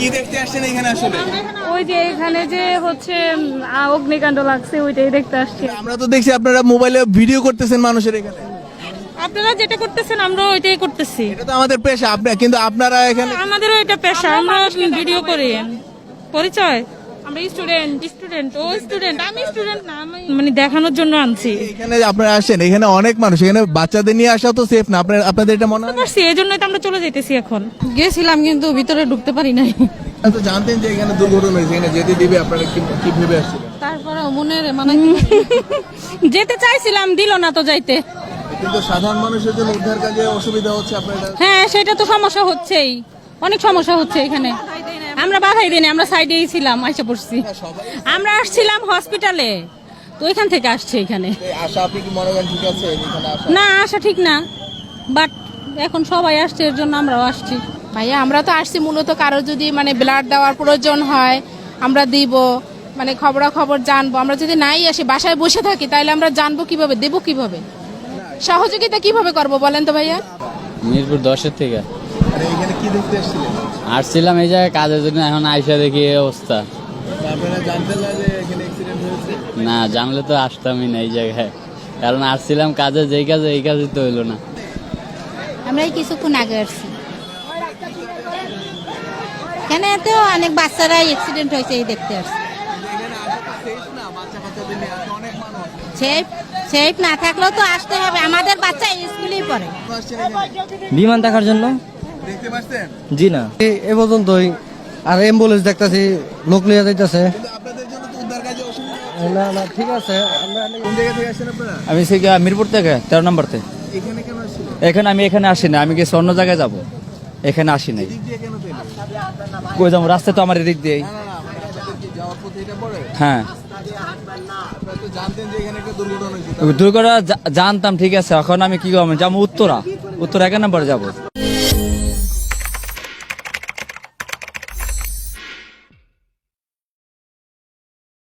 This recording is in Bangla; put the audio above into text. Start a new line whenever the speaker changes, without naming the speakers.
কি দেখতে আসছেন এখানে আসলে?
ওই যে এখানে যে হচ্ছে অগ্নিকাণ্ড লাগছে ওইটাই দেখতে আসছি।
আমরা তো দেখছি আপনারা মোবাইলে ভিডিও করতেছেন মানুষের এখানে।
আপনারা যেটা করতেছেন আমরা ওইটাই করতেছি।
এটা তো আমাদের পেশা আপনি কিন্তু আপনারা এখানে
আমাদেরও এটা পেশা আমরা ভিডিও করি। পরিচয়? আমরা স্টুডেন্ট স্টুডেন্ট ও স্টুডেন্ট আমি স্টুডেন্ট না আমি মানে দেখানোর জন্য আনছি।
এখানে আপনারা আসেন এখানে অনেক মানুষ এখানে বাচ্চাদের নিয়ে আসা তো সেফ না। আপনার আপনাদের এটা মনে হয়? না?
পারছি এই জন্যই তো আমরা চলে যাইতেছি এখন।
গেছিলাম কিন্তু ভিতরে ঢুকতে পারি নাই।
তো জানতেন যে এখানে দুর্ঘটনা হয়েছে এখানে যেতে দিবে আপনারা কি কি ভেবে আসছিলেন?
তারপরে মনের মানে
যেতে চাইছিলাম দিল না তো যাইতে।
কিন্তু সাধারণ মানুষের জন্য উদ্ধার কাজে অসুবিধা হচ্ছে আপনারা
হ্যাঁ সেটা তো সমস্যা হচ্ছেই। অনেক সমস্যা হচ্ছে এখানে। আমরা বাধাই দিই আমরা সাইডেই ছিলাম আইসা পড়ছি। আমরা আসছিলাম হসপিটালে তো ওইখান থেকে আসছে এখানে।
মনে এখানে
না আসা ঠিক না। বাট এখন সবাই আসছে এর জন্য আমরাও আসছি।
ভাইয়া আমরা তো আসছি মূলত কারও যদি মানে ব্লাড দেওয়ার প্রয়োজন হয় আমরা দিব মানে খবরাখবর জানব। আমরা যদি নাই আসি বাসায় বসে থাকি তাহলে আমরা জানব কীভাবে দেবো কীভাবে? সহযোগিতা কীভাবে করব বলেন তো ভাইয়া?
মিরপুর দশের থেকে।
এখানে কি দেখতে আসছিলেন
আসছিলাম এই জায়গায় কাজের জন্য এখন আইসা দেখি এই অবস্থা।
না যে এখানে অ্যাক্সিডেন্ট হয়েছে?
না জানলে তো আসতামই না এই জায়গায়। কারণ আসছিলাম কাজে যেই কাজে এই কাজে তো হইল না।
আমরা এই কিছুক্ষণ আগে আসছি। এখানে তো অনেক বাচ্চারা অ্যাক্সিডেন্ট হয়েছে এই দেখতে আসছি।
এখানে আসা সেফ না বাচ্চা কাচ্চাদের নিয়ে আসা অনেক মানুষ
সেফ সেফ না থাকলেও তো আসতে হবে। আমাদের বাচ্চা স্কুলেই পড়ে।
বিমান দেখার জন্য?
দেখতে পাচ্ছেন?
জি না। এ পর্যন্তই। আর অ্যাম্বুলেন্স দেখতেছি লোক নিয়ে যাইতেছে। না না ঠিক আছে।
থেকে
আমি সেই মিরপুর থেকে তেরো নম্বরতে
এখানে
এখানে আমি এখানে আসি না আমি গেছি অন্য জায়গায় যাব। এখানে আসি নাই।
দিক দিয়ে
কই যাব? রাস্তা তো আমার এদিক দিয়েই।
না না না আপনাদের কি যাওয়ার পথে এটা পড়ে।
হ্যাঁ।
আপনারা তো জানতেন যে এখানে একটা দুর্ঘটনা
জানতাম ঠিক আছে। এখন আমি কি করব? যাব উত্তরা। উত্তরা এক নম্বরে যাব।